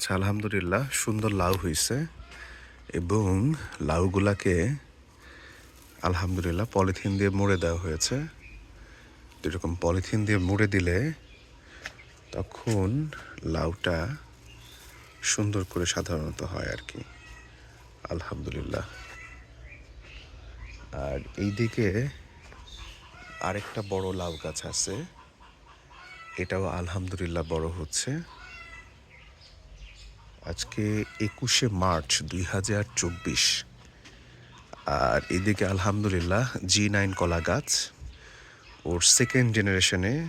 আচ্ছা আলহামদুলিল্লাহ, সুন্দর লাউ হয়েছে এবং লাউগুলাকে আলহামদুলিল্লাহ পলিথিন দিয়ে মুড়ে দেওয়া হয়েছে। এরকম পলিথিন দিয়ে মুড়ে দিলে তখন লাউটা সুন্দর করে সাধারণত হয় আর কি। আলহামদুলিল্লাহ। আর এইদিকে আরেকটা বড় লাউ গাছ আছে। এটাও আলহামদুলিল্লাহ বড় হচ্ছে। আজকে একুশে মার্চ দুই হাজার চব্বিশ। আর এদিকে আলহামদুলিল্লাহ জি নাইন কলা গাছ ওর সেকেন্ড জেনারেশনে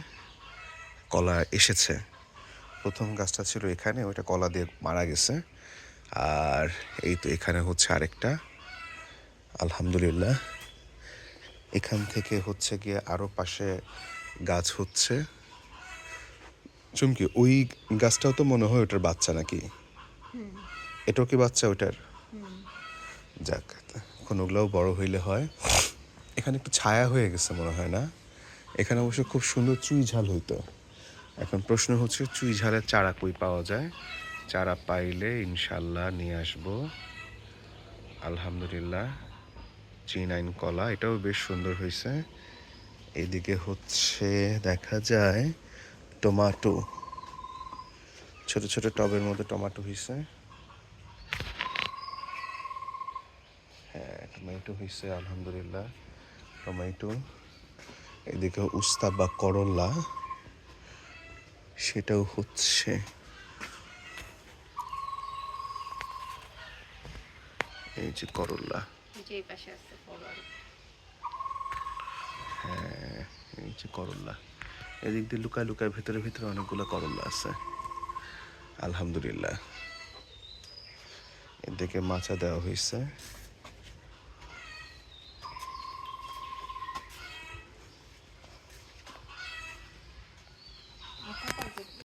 কলা এসেছে। প্রথম গাছটা ছিল এখানে, ওইটা কলা দিয়ে মারা গেছে। আর এই তো এখানে হচ্ছে আরেকটা। আলহামদুলিল্লাহ। এখান থেকে হচ্ছে গিয়ে আরও পাশে গাছ হচ্ছে। চুমকি, ওই গাছটাও তো মনে হয় ওটার বাচ্চা নাকি? এটাও কি বাচ্চা ওটার যাক এখন ওগুলোও বড় হইলে হয়। এখানে একটু ছায়া হয়ে গেছে মনে হয় না? এখানে অবশ্য খুব সুন্দর চুই ঝাল হইতো। এখন প্রশ্ন হচ্ছে, চুই ঝালের চারা কই পাওয়া যায়? চারা পাইলে ইনশাল্লাহ নিয়ে আসব। আলহামদুলিল্লাহ জি নাইন কলা, এটাও বেশ সুন্দর হয়েছে এদিকে হচ্ছে, দেখা যায়, টমাটো। ছোট ছোট টবের মধ্যে টমাটো হয়েছে টমেটো হয়েছে আলহামদুলিল্লাহ টমেটো এদিকে উস্তা বা করলা সেটাও হচ্ছে। এই যে করলা যে এই যে করল্লা। এদিক দিয়ে লুকায় লুকায় ভেতরে ভেতরে অনেকগুলো করল্লা আছে। আলহামদুলিল্লাহ। এদিকে মাচা দেওয়া হয়েছে।